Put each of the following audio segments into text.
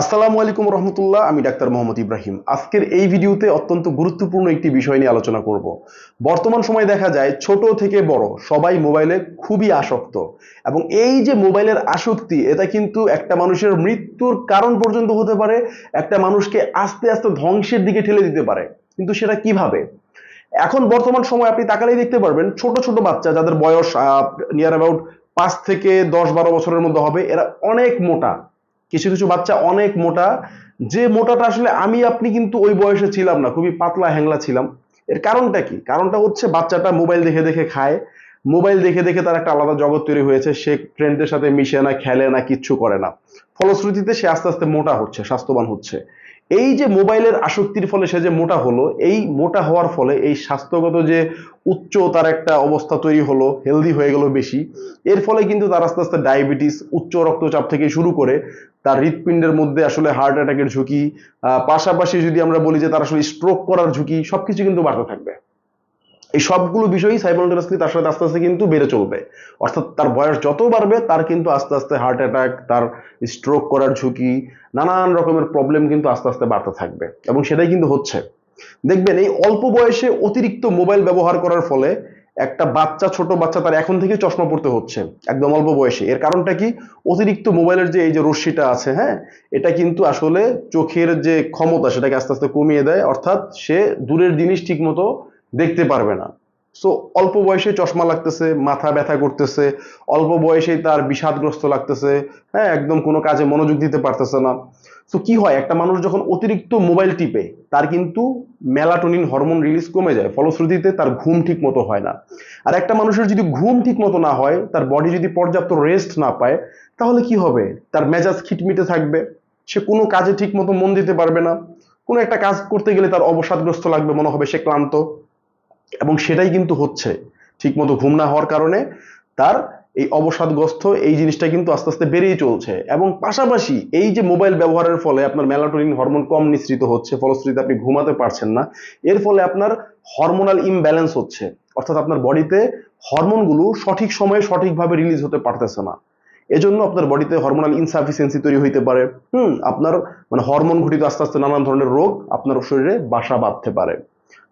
আসসালামু আলাইকুম রহমতুল্লাহ, আমি ডাক্তার মোহাম্মদ ইব্রাহিম। আজকের এই ভিডিওতে অত্যন্ত গুরুত্বপূর্ণ একটি বিষয় নিয়ে আলোচনা করব। বর্তমান সময়ে দেখা যায় ছোট থেকে বড় সবাই মোবাইলে খুবই আসক্ত। এবং এই যে মোবাইলের আসক্তি, এটা কিন্তু একটা মানুষের মৃত্যুর কারণ পর্যন্ত হতে পারে, একটা মানুষকে আস্তে আস্তে ধ্বংসের দিকে ঠেলে দিতে পারে। কিন্তু সেটা কীভাবে? এখন বর্তমান সময় আপনি তাকালেই দেখতে পারবেন, ছোট ছোট বাচ্চা যাদের বয়স নিয়ার অ্যাবাউট পাঁচ থেকে দশ বারো বছরের মধ্যে হবে, এরা অনেক মোটা। কিছু কিছু বাচ্চা অনেক মোটা। যে মোটাটা আসলে আমি, আপনি কিন্তু ওই বয়সে ছিলাম না, খুবই পাতলা হ্যাংলা ছিলাম। এর কারণটা কি? কারণটা হচ্ছে বাচ্চাটা মোবাইল দেখে দেখে খায়। মোবাইল দেখে দেখে তার একটা আলাদা জগৎ তৈরি হয়েছে। সে ফ্রেন্ডদের সাথে মিশে না, খেলে না, কিচ্ছু করে না। ফলশ্রুতিতে সে আস্তে আস্তে মোটা হচ্ছে, স্বাস্থ্যবান হচ্ছে। এই যে মোবাইলের আসক্তির ফলে সে যে মোটা হলো, এই মোটা হওয়ার ফলে এই স্বাস্থ্যগত যে উচ্চ তার একটা অবস্থা তৈরি হলো হেলদি হয়ে গেল বেশি, এর ফলে কিন্তু তার আস্তে আস্তে ডায়াবেটিস উচ্চ রক্তচাপ থেকে শুরু করে তার হৃৎপিণ্ডের মধ্যে আসলে হার্ট অ্যাটাকের ঝুঁকি পাশাপাশি যদি আমরা বলি যে তার আসলে স্ট্রোক করার ঝুঁকি, সবকিছু কিন্তু বাড়তে থাকবে। এই সবগুলো বিষয়ই সাইমultaneously তার সাথে আস্তে আস্তে কিন্তু বেড়ে চলবে। অর্থাৎ তার বয়স যত বাড়বে, তার কিন্তু আস্তে আস্তে হার্ট অ্যাটাক তার স্ট্রোক করার ঝুঁকি, নানান রকমের প্রবলেম কিন্তু আস্তে আস্তে বাড়তে থাকবে এবং সেটাই কিন্তু হচ্ছে। দেখবেন এই অল্প বয়সে অতিরিক্ত মোবাইল ব্যবহার করার ফলে একটা বাচ্চা, ছোট বাচ্চা তার এখন থেকে চশমা পড়তে হচ্ছে, একদম অল্প বয়সে। এর কারণটা কি? অতিরিক্ত মোবাইলের যে এই যে রশ্মিটা আছে হ্যাঁ এটা কিন্তু আসলে চোখের যে ক্ষমতা সেটাকে আস্তে আস্তে কমিয়ে দেয়, অর্থাৎ সে দূরের জিনিস ঠিক মতো দেখতে পারবে না। সো অল্প বয়সে চশমা লাগতেছে, মাথা ব্যথা করতেছে, অল্প বয়সেই তার বিষাদগ্রস্ত লাগতেছে হ্যাঁ একদম কোনো কাজে মনোযোগ দিতে পারতেছে না। সো কি হয়, একটা মানুষ যখন অতিরিক্ত মোবাইল টিপে, তার কিন্তু মেলাটোনিন হরমোন রিলিজ কমে যায়, ফলশ্রুতিতে তার ঘুম ঠিক মতো হয় না। আর একটা মানুষের যদি ঘুম ঠিক মতো না হয়, তার বডি যদি পর্যাপ্ত রেস্ট না পায়, তাহলে কি হবে? তার মেজাজ খিটমিটে থাকবে, সে কোনো কাজে ঠিক মতো মন দিতে পারবে না। কোনো একটা কাজ করতে গেলে তার অবসাদগ্রস্ত লাগবে, মনে হবে সে ক্লান্ত। এবং সেটাই কিন্তু হচ্ছে, ঠিকমতো ঘুম না হওয়ার কারণে তার এই অবসাদগ্রস্ত এই জিনিসটা কিন্তু আস্তে আস্তে বেড়েই চলছে। এবং পাশাপাশি এই যে মোবাইল ব্যবহারের ফলে আপনার মেলাটোনিন হরমোন কম নিঃসৃত হচ্ছে, ফলশ্রুতিতে আপনি ঘুমাতে পারছেন না, এর ফলে আপনার হরমোনাল ইমব্যালেন্স হচ্ছে। অর্থাৎ আপনার বডিতে হরমোনগুলো সঠিক সময়ে সঠিকভাবে রিলিজ হতে পারতেছে না। এজন্য আপনার বডিতে হরমোনাল ইনসাফিসিয়েন্সি তৈরি হইতে পারে। হুম, আপনার মানে হরমোন ঘটিত আস্তে আস্তে নানান ধরনের রোগ আপনার শরীরে বাসা বাঁধতে পারে।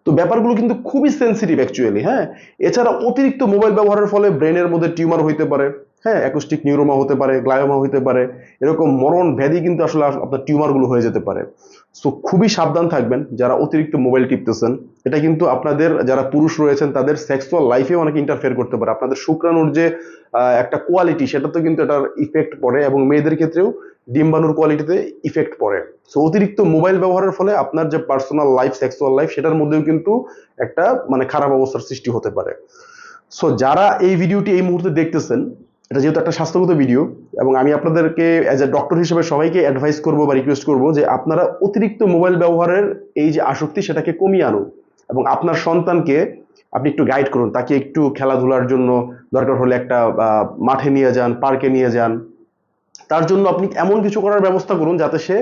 তো ব্যাপারগুলো কিন্তু খুবই সেন্সিটিভ অ্যাকচুয়ালি হ্যাঁ? এছাড়া অতিরিক্ত মোবাইল ব্যবহারের ফলে ব্রেনের মধ্যে টিউমার হইতে পারে হ্যাঁ? অ্যাকোস্টিক নিউরোমা হতে পারে গ্লায়োমা হতে পারে, এরকম মরণ ব্যাধি কিন্তু আসলে আপনার টিউমারগুলো হয়ে যেতে পারে। সো খুবই সাবধান থাকবেন যারা অতিরিক্ত মোবাইল টিপতেছেন। এটা কিন্তু আপনাদের যারা পুরুষ রয়েছেন, তাদের সেক্সুয়াল লাইফে অনেক ইন্টারফেয়ার করতে পারে। আপনাদের শুক্রাণুর যে একটা কোয়ালিটি সেটা তো কিন্তু এটার ইফেক্ট পড়ে এবং মেয়েদের ক্ষেত্রেও ডিম্বাণুর কোয়ালিটিতে ইফেক্ট পড়ে। সো অতিরিক্ত মোবাইল ব্যবহারের ফলে আপনার যে পার্সোনাল লাইফ সেক্সুয়াল লাইফ সেটার মধ্যেও কিন্তু একটা মানে খারাপ অবস্থার সৃষ্টি হতে পারে। সো যারা এই ভিডিওটি এই মুহূর্তে দেখতেছেন, এটা যেহেতু একটা স্বাস্থ্যগত ভিডিও এবং আমি আপনাদেরকে অ্যাজ এ ডক্টর হিসেবে সবাইকে অ্যাডভাইস করব বা রিকোয়েস্ট করব যে আপনারা অতিরিক্ত মোবাইল ব্যবহারের এই যে আসক্তি, সেটাকে কমিয়ে আনুন এবং আপনার সন্তানকে আপনি একটু গাইড করুন। তাকে একটু খেলাধুলার জন্য দরকার হলে একটা মাঠে নিয়ে যান পার্কে নিয়ে যান। তার জন্য আপনি এমন কিছু করার ব্যবস্থা করুন যাতে সে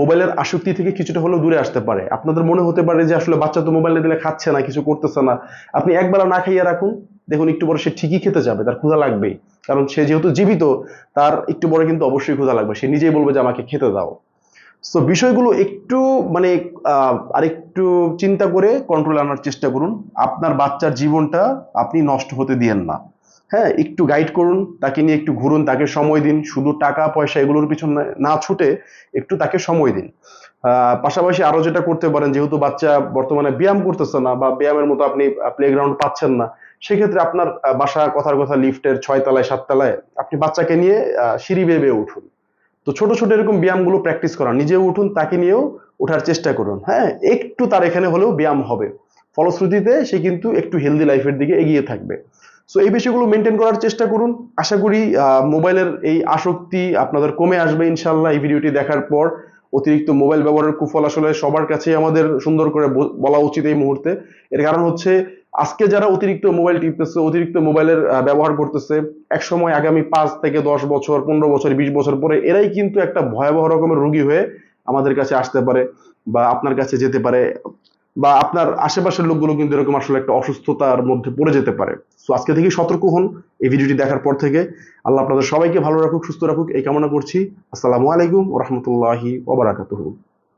মোবাইলের আসক্তি থেকে কিছুটা হলেও দূরে আসতে পারে। আপনাদের মনে হতে পারে যে আসলে বাচ্চা তো মোবাইল দিলে খাচ্ছে না, কিছু করতেছে না। আপনি একবেলা না খাইয়ে রাখুন। দেখুন, একটু পরে সে ঠিকই খেতে যাবে, তার ক্ষুধা লাগবেই। কারণ সে যেহেতু জীবিত, তার একটু পরে কিন্তু অবশ্যই ক্ষুধা লাগবে। সে নিজেই বলবে যে আমাকে খেতে দাও। সো বিষয়গুলো একটু মানে আরেকটু চিন্তা করে কন্ট্রোল আনার চেষ্টা করুন। আপনার বাচ্চার জীবনটা আপনি নষ্ট হতে দিয়েন না। হ্যাঁ একটু গাইড করুন, তাকে নিয়ে একটু ঘুরুন, তাকে সময় দিন। শুধু টাকা, পয়সা এগুলোর পিছনে না ছুটে একটু তাকে সময় দিন। পাশাপাশি আরও যেটা করতে পারেন, যেহেতু বাচ্চা বর্তমানে ব্যায়াম করতেছে না বা ব্যায়ামের মতো আপনি প্লেগ্রাউন্ড পাচ্ছেন না, সেক্ষেত্রে আপনার বাসা কথার কথা লিফটের ছয় তলায় সাত তলায় আপনি বাচ্চাকে নিয়ে সিঁড়ি বেয়ে বেয়ে উঠুন। তো ছোট ছোট এরকম ব্যায়ামগুলো প্র্যাকটিস করান। নিজেও উঠুন, তাকে নিয়েও ওঠার চেষ্টা করুন। হ্যাঁ একটু তার এখানে হলেও ব্যায়াম হবে। ফলশ্রুতিতে সে কিন্তু একটু হেলদি লাইফের দিকে এগিয়ে থাকবে। সো এই বিষয়গুলো মেনটেন করার চেষ্টা করুন। আশা করি মোবাইলের এই আসক্তি আপনাদের কমে আসবে ইনশাল্লাহ এই ভিডিওটি দেখার পর। অতিরিক্ত মোবাইল ব্যবহারের কুফল আসলে সবার কাছে আমাদের সুন্দর করে বলা উচিত এই মুহূর্তে। এর কারণ হচ্ছে, আজকে যারা অতিরিক্ত মোবাইল টিপতেছে, অতিরিক্ত মোবাইলের ব্যবহার করতেছে এক সময় আগামী পাঁচ থেকে দশ বছর, পনেরো বছর, বিশ বছর পরে এরাই কিন্তু একটা ভয়াবহ রকমের রোগী হয়ে আমাদের কাছে আসতে পারে বা আপনার কাছে যেতে পারে। বা আপনার আশেপাশের লোকগুলো কিন্তু এরকম আসলে একটা অসুস্থতার মধ্যে পড়ে যেতে পারে। সো আজকে থেকে সতর্ক হন এই ভিডিওটি দেখার পর থেকে। আল্লাহ আপনাদের সবাইকে ভালো রাখুক, সুস্থ রাখুক, এই কামনা করছি। আসসালামু আলাইকুম রহমতুল্লাহি ওবরাকাতুহু